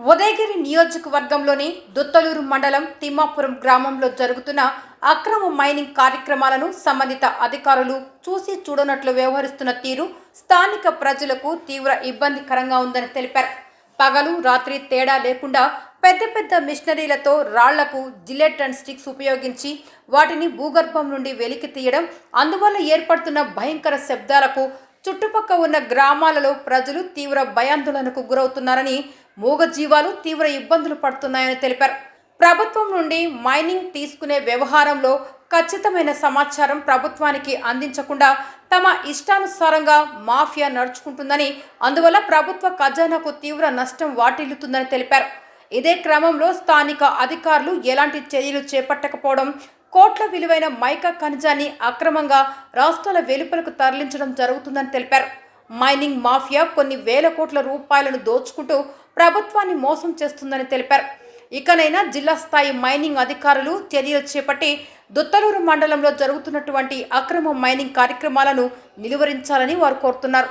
ఉదయగిరి నియోజకవర్గంలోని దుత్తలూరు మండలం తిమ్మాపురం గ్రామంలో జరుగుతున్న అక్రమ మైనింగ్ కార్యక్రమాలను సంబంధిత అధికారులు చూసి చూడనట్లు వ్యవహరిస్తున్న తీరు స్థానిక ప్రజలకు తీవ్ర ఇబ్బందికరంగా ఉందని తెలిపారు. పగలు రాత్రి తేడా లేకుండా పెద్ద పెద్ద మిషనరీలతో రాళ్ళకు జిలెట్ అండ్ స్టిక్స్ ఉపయోగించి వాటిని భూగర్భం నుండి వెలికి తీయడం అందువల్ల ఏర్పడుతున్న భయంకర శబ్దాలకు చుట్టుపక్క ఉన్న గ్రామాలలో ప్రజలు తీవ్ర భయాందోళనకు గురవుతున్నారని మూగజీవాలు తీవ్ర ఇబ్బందులు పడుతున్నాయని తెలిపారు. ప్రభుత్వం నుండి మైనింగ్ తీసుకునే వ్యవహారంలో ఖచ్చితమైన సమాచారం ప్రభుత్వానికి అందించకుండా తమ ఇష్టానుసారంగా మాఫియా నడుచుకుంటుందని అందువల్ల ప్రభుత్వ ఖజానాకు తీవ్ర నష్టం వాటిల్లుతుందని తెలిపారు. ఇదే క్రమంలో స్థానిక అధికారులు ఎలాంటి చర్యలు చేపట్టకపోవడం కోట్ల విలువైన మైకా ఖనిజాన్ని అక్రమంగా రాష్ట్రాల వెలుపలకు తరలించడం జరుగుతుందని తెలిపారు. మైనింగ్ మాఫియా కొన్ని వేల కోట్ల రూపాయలను దోచుకుంటూ ప్రభుత్వాన్ని మోసం చేస్తుందని తెలిపారు. ఇకనైనా జిల్లా స్థాయి మైనింగ్ అధికారులు చర్యలు చేపట్టి దుత్తలూరు మండలంలో జరుగుతున్నటువంటి అక్రమ మైనింగ్ కార్యక్రమాలను నిలువరించాలని వారు కోరుతున్నారు.